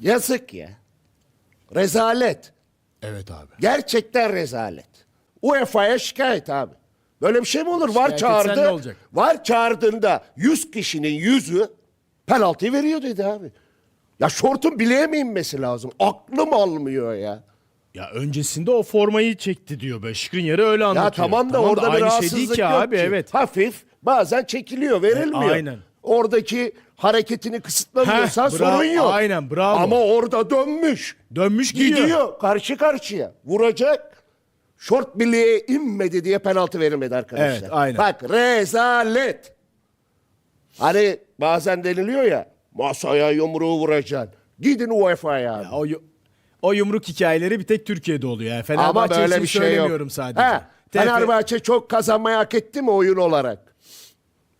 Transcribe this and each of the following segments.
Yazık ya. Rezalet. Evet abi. Gerçekten rezalet. UEFA'ya şikayet abi. Böyle bir şey mi olur? Var Şikayet etsen çağırdı. ne olacak? Var çağırdığında 100 kişinin yüzü penaltıyı veriyor dedi abi. Ya şortun bileğe mi inmesi lazım? Aklım almıyor ya. Ya öncesinde o formayı çekti diyor böyle. Skriniar'ı öyle Ya anlatıyor. tamam da orada bir aynı şey rahatsızlık değil ki yok abi evet. Hafif bazen çekiliyor verilmiyor. Aynen. Oradaki hareketini kısıtlamıyorsan Heh, sorun yok. aynen, bravo. Ama orada dönmüş. Dönmüş gidiyor. Gidiyor karşı karşıya. Vuracak. Şort bileğe inmedi diye penaltı verilmedi arkadaşlar. Evet, aynen. Bak rezalet. Hani bazen deniliyor ya masaya yumruğu vuracaksın. Gidin UEFA'ya abi. O, yu- o yumruk hikayeleri bir tek Türkiye'de oluyor. Yani Ama Fenerbahçe böyle için bir şey yok. söylemiyorum sadece. He, Fenerbahçe çok kazanmayı hak etti mi oyun olarak?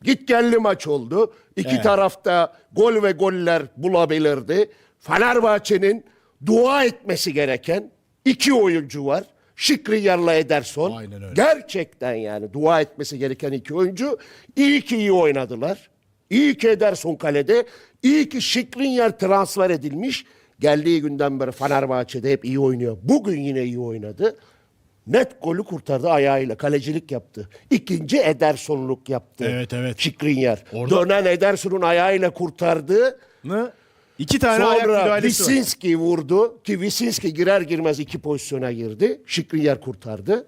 Git gelli maç oldu. İki Evet. tarafta gol ve goller bulabilirdi. Fenerbahçe'nin dua etmesi gereken iki oyuncu var. Şikriyar'la Ederson. Aynen öyle. Gerçekten yani dua etmesi gereken iki oyuncu. İyi ki iyi oynadılar. İyi ki Ederson kalede. İyi ki Şikrinyar transfer edilmiş. Geldiği günden beri Fenerbahçe'de hep iyi oynuyor. Bugün yine iyi oynadı. Net golü kurtardı ayağıyla. Kalecilik yaptı. İkinci Edersonluk yaptı. Evet, evet. Şikrinyar. Orada- Dönen Ederson'un ayağıyla kurtardı. Mı? İki tane ayak Sonra müdahalesi var. Vurdu ki Visinski girer girmez iki pozisyona girdi. Şikrinyar kurtardı.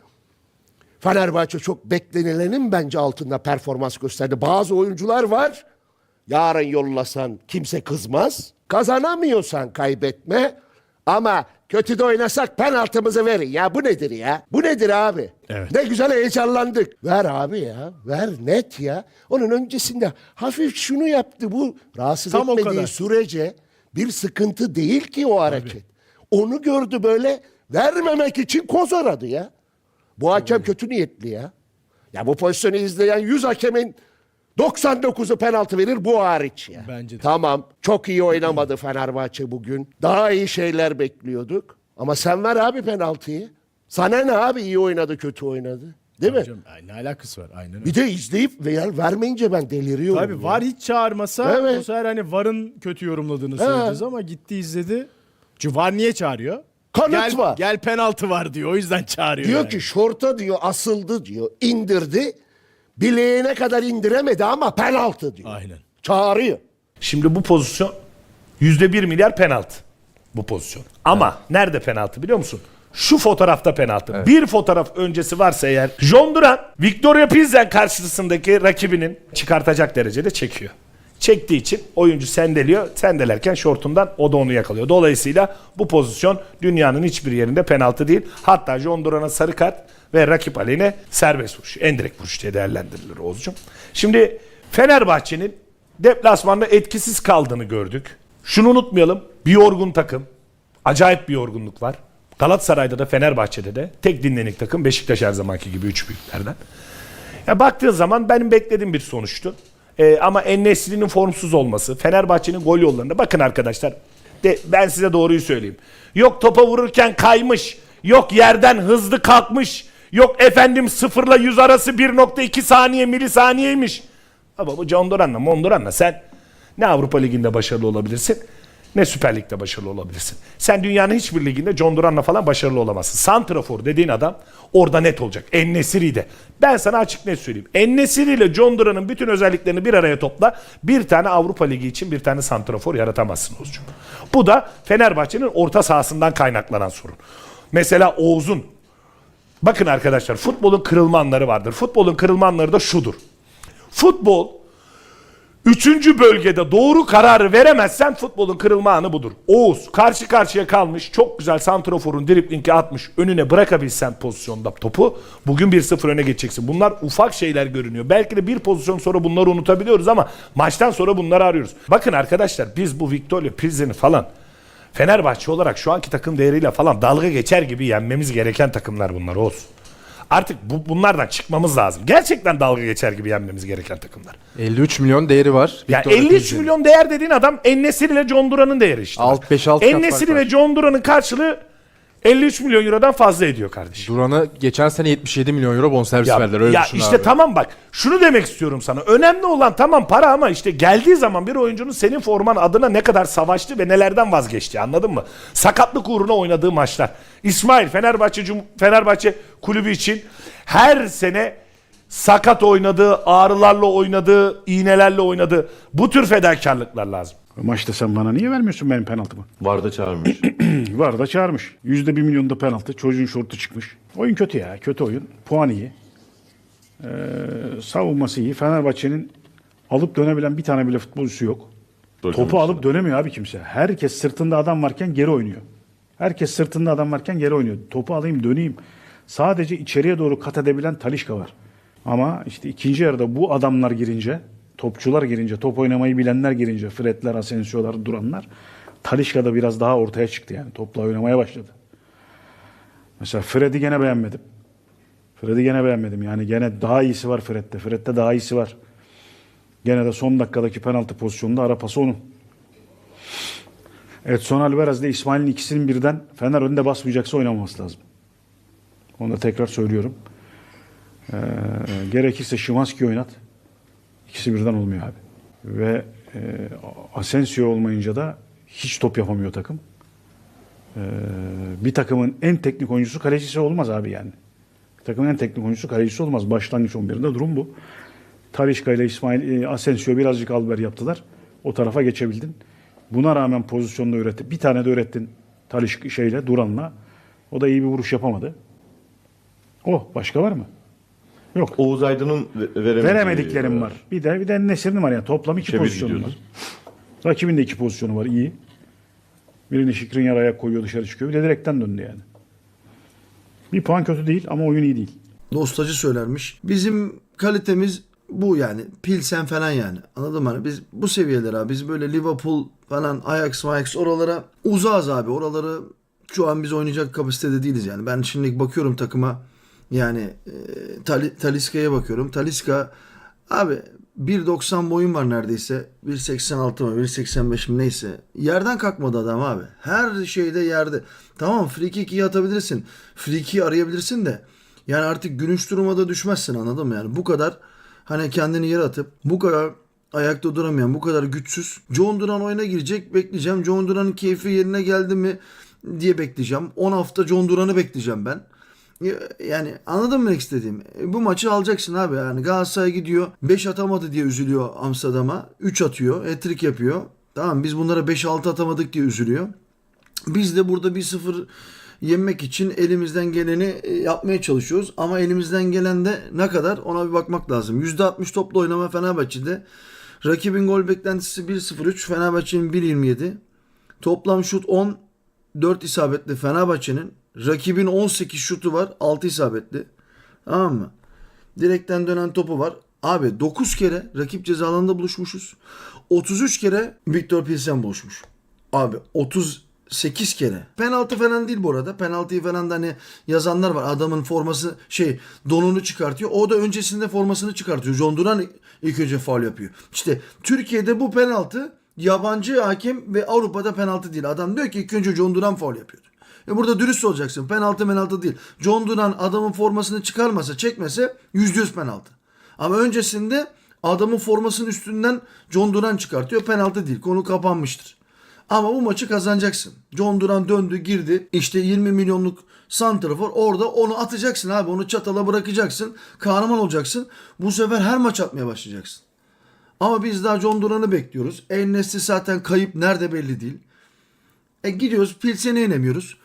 Fenerbahçe çok beklenilenin bence altında performans gösterdi. Bazı oyuncular var. Yarın yollasan kimse kızmaz. Kazanamıyorsan kaybetme. Ama kötü de oynasak penaltımızı verin. Ya bu nedir ya? Bu nedir abi? Evet. Ne güzel heyecanlandık. Ver abi ya. Ver net ya. Onun öncesinde hafif şunu yaptı bu. Rahatsız Tam o etmediği kadar. sürece bir sıkıntı değil ki o hareket. Onu gördü böyle vermemek için koz aradı ya. Bu hakem kötü niyetli ya. Ya bu pozisyonu izleyen 100 hakemin 99'u penaltı verir bu hariç ya. Bence de. Tamam çok iyi oynamadı Fenerbahçe bugün. Daha iyi şeyler bekliyorduk. Ama sen ver abi penaltıyı. Sana ne abi iyi oynadı kötü oynadı. Değil mi? Canım, ay, ne alakası var aynen öyle. Bir de izleyip ver, vermeyince ben deliriyorum. Tabii ya. var hiç çağırmasa Evet. bu sefer hani VAR'ın kötü yorumladığını söyleyeceğiz ama gitti izledi. Çünkü VAR niye çağırıyor? Kanıt gel, var. Gel penaltı var diyor o yüzden çağırıyor. Diyor yani. ki şorta diyor asıldı diyor. indirdi. Bileğine kadar indiremedi ama penaltı diyor. Aynen. Çağırıyor. Şimdi bu pozisyon yüzde bir milyar penaltı. Bu pozisyon. Ama nerede penaltı biliyor musun? Şu fotoğrafta penaltı. Bir fotoğraf öncesi varsa eğer John Duran Victoria Pilsen karşısındaki rakibinin çıkartacak derecede çekiyor. Çektiği için oyuncu sendeliyor. Sendelerken şortundan o da onu yakalıyor. Dolayısıyla bu pozisyon dünyanın hiçbir yerinde penaltı değil. Hatta John Duran'a sarı kart ve rakip aleyhine serbest vuruş. En direkt vuruş diye değerlendirilir Oğuzcuğum. Şimdi Fenerbahçe'nin deplasmanda etkisiz kaldığını gördük. Şunu unutmayalım. Bir yorgun takım. Acayip bir yorgunluk var. Galatasaray'da da Fenerbahçe'de de tek dinlenik takım Beşiktaş her zamanki gibi üç büyüklerden. Ya baktığın zaman benim beklediğim bir sonuçtu. Ee, ama En-Nesyri'nin formsuz olması, Fenerbahçe'nin gol yollarında bakın arkadaşlar. De, ben size doğruyu söyleyeyim. Yok topa vururken kaymış, yok yerden hızlı kalkmış, yok efendim sıfırla 100 arası 1.2 saniye milisaniyeymiş. Ama bu John Duran'la Monduran'la sen ne Avrupa Ligi'nde başarılı olabilirsin ne Süper Lig'de başarılı olabilirsin. Sen dünyanın hiçbir liginde John Duran'la falan başarılı olamazsın. Santrafor dediğin adam orada net olacak. En-Nesyri'de. Ben sana açık net söyleyeyim. En-Nesyri ile John Duran'ın bütün özelliklerini bir araya topla. Bir tane Avrupa Ligi için bir tane santrafor yaratamazsın Oğuzcuğum. Bu da Fenerbahçe'nin orta sahasından kaynaklanan sorun. Mesela Oğuz'un Bakın arkadaşlar futbolun kırılma anları vardır. Futbolun kırılma anları da şudur. Futbol Üçüncü bölgede doğru kararı veremezsen futbolun kırılma anı budur. Oğuz karşı karşıya kalmış çok güzel santroforun driplingi atmış önüne bırakabilsen pozisyonda topu bugün 1-0 öne geçeceksin. Bunlar ufak şeyler görünüyor. Belki de bir pozisyon sonra bunları unutabiliyoruz ama maçtan sonra bunları arıyoruz. Bakın arkadaşlar biz bu Victoria Pilsen'i falan Fenerbahçe olarak şu anki takım değeriyle falan dalga geçer gibi yenmemiz gereken takımlar bunlar Oğuz. Artık bu, bunlardan çıkmamız lazım. Gerçekten dalga geçer gibi yenmemiz gereken takımlar. 53 milyon değeri var. Ya Victor 53 Pilsen'in. milyon değer dediğin adam Ennesiri ile John Duran'ın değeri işte. Alt- beş, altı kat Ennesiri fark ve. John Duran'ın karşılığı 53 milyon eurodan fazla ediyor kardeşim. Duran'a geçen sene 77 milyon euro bonservis Ya, verdiler öyle ya düşün işte abi. tamam bak şunu demek istiyorum sana. Önemli olan tamam para ama işte geldiği zaman bir oyuncunun senin forman adına ne kadar savaştı ve nelerden vazgeçti anladın mı? Sakatlık uğruna oynadığı maçlar. İsmail Fenerbahçe Cum- Fenerbahçe kulübü için her sene sakat oynadığı, ağrılarla oynadığı, iğnelerle oynadığı bu tür fedakarlıklar lazım. Maçta sen bana niye vermiyorsun benim penaltımı? Varda çağırmış. Var da çağırmış. Yüzde bir milyonda penaltı. Çocuğun şortu çıkmış. Oyun kötü ya. Kötü oyun. Puan iyi. Ee, savunması iyi. Fenerbahçe'nin alıp dönebilen bir tane bile futbolcusu yok. Topu alıp dönemiyor abi kimse. Herkes sırtında adam varken geri oynuyor. Herkes sırtında adam varken geri oynuyor. Topu alayım döneyim. Sadece içeriye doğru kat edebilen Talişka var. Ama işte ikinci yarıda bu adamlar girince, topçular girince, top oynamayı bilenler girince, Fredler, Asensio'lar, Duranlar, Talişka da biraz daha ortaya çıktı yani. Topla oynamaya başladı. Mesela Fred'i gene beğenmedim. Fred'i gene beğenmedim. Yani gene daha iyisi var Fred'de. Fred'de daha iyisi var. Gene de son dakikadaki penaltı pozisyonunda ara pası onun. Edson Alvarez ile İsmail'in ikisinin birden Fener önde basmayacaksa oynamaması lazım. Onu da tekrar söylüyorum. Ee, gerekirse Şimanski oynat. İkisi birden olmuyor abi. Ve e, Asensio olmayınca da hiç top yapamıyor takım. Ee, bir takımın en teknik oyuncusu kalecisi olmaz abi yani. Bir takımın en teknik oyuncusu kalecisi olmaz. Başlangıç 11'inde durum bu. Talişka ile İsmail e, Asensio birazcık alber yaptılar. O tarafa geçebildin. Buna rağmen pozisyonda üretti. Bir tane de ürettin Talişka şeyle Duran'la. O da iyi bir vuruş yapamadı. O başka var mı? Yok. Oğuz Aydın'ın ve- veremediği Veremediklerim var. Bir de bir de Nesir'in var yani. Toplam iki Çevir pozisyonu var. Rakibin de iki pozisyonu var iyi. Birini Şikrin ayak koyuyor dışarı çıkıyor. Bir de direkten döndü yani. Bir puan kötü değil ama oyun iyi değil. dostacı söylermiş. Bizim kalitemiz bu yani. Pilsen falan yani. Anladın mı? Hani biz bu seviyeler abi. Biz böyle Liverpool falan Ajax, Ajax oralara uzağız abi. Oraları şu an biz oynayacak kapasitede değiliz yani. Ben şimdi bakıyorum takıma yani e, Tali- Taliska'ya bakıyorum. Taliska abi 1.90 boyun var neredeyse. 1.86 mı 1.85 mi neyse. Yerden kalkmadı adam abi. Her şeyde yerde. Tamam free kick iyi atabilirsin. Free kick arayabilirsin de. Yani artık gülünç duruma da düşmezsin anladın mı? Yani bu kadar hani kendini yere atıp bu kadar ayakta duramayan, bu kadar güçsüz. John Duran oyuna girecek bekleyeceğim. John Duran'ın keyfi yerine geldi mi diye bekleyeceğim. 10 hafta John Duran'ı bekleyeceğim ben. Yani anladın mı istediğim? E, Bu maçı alacaksın abi. Yani Galatasaray gidiyor 5 atamadı diye üzülüyor Amsterdam'a. 3 atıyor. Hat-trick yapıyor. Tamam biz bunlara 5-6 atamadık diye üzülüyor. Biz de burada 1-0 yenmek için elimizden geleni e, yapmaya çalışıyoruz. Ama elimizden gelen de ne kadar ona bir bakmak lazım. %60 topla oynama Fenerbahçe'de. Rakibin gol beklentisi 1-0-3. Fenerbahçe'nin 1-27. Toplam şut 10. 4 isabetli Fenerbahçe'nin. Rakibin 18 şutu var. 6 isabetli. Tamam mı? Direkten dönen topu var. Abi 9 kere rakip ceza buluşmuşuz. 33 kere Victor Pilsen buluşmuş. Abi 38 kere. Penaltı falan değil bu arada. Penaltıyı falan da hani yazanlar var. Adamın forması şey donunu çıkartıyor. O da öncesinde formasını çıkartıyor. John Duran ilk önce faul yapıyor. İşte Türkiye'de bu penaltı yabancı hakem ve Avrupa'da penaltı değil. Adam diyor ki ilk önce John Duran faul yapıyor. E burada dürüst olacaksın. Penaltı penaltı değil. John Duran adamın formasını çıkarmasa çekmese %100 penaltı. Ama öncesinde adamın formasının üstünden John Duran çıkartıyor. Penaltı değil. Konu kapanmıştır. Ama bu maçı kazanacaksın. John Duran döndü girdi. İşte 20 milyonluk santrafor orada onu atacaksın abi. Onu çatala bırakacaksın. Kahraman olacaksın. Bu sefer her maç atmaya başlayacaksın. Ama biz daha John Duran'ı bekliyoruz. Nesli zaten kayıp nerede belli değil. E gidiyoruz Pilsen'i yenemiyoruz.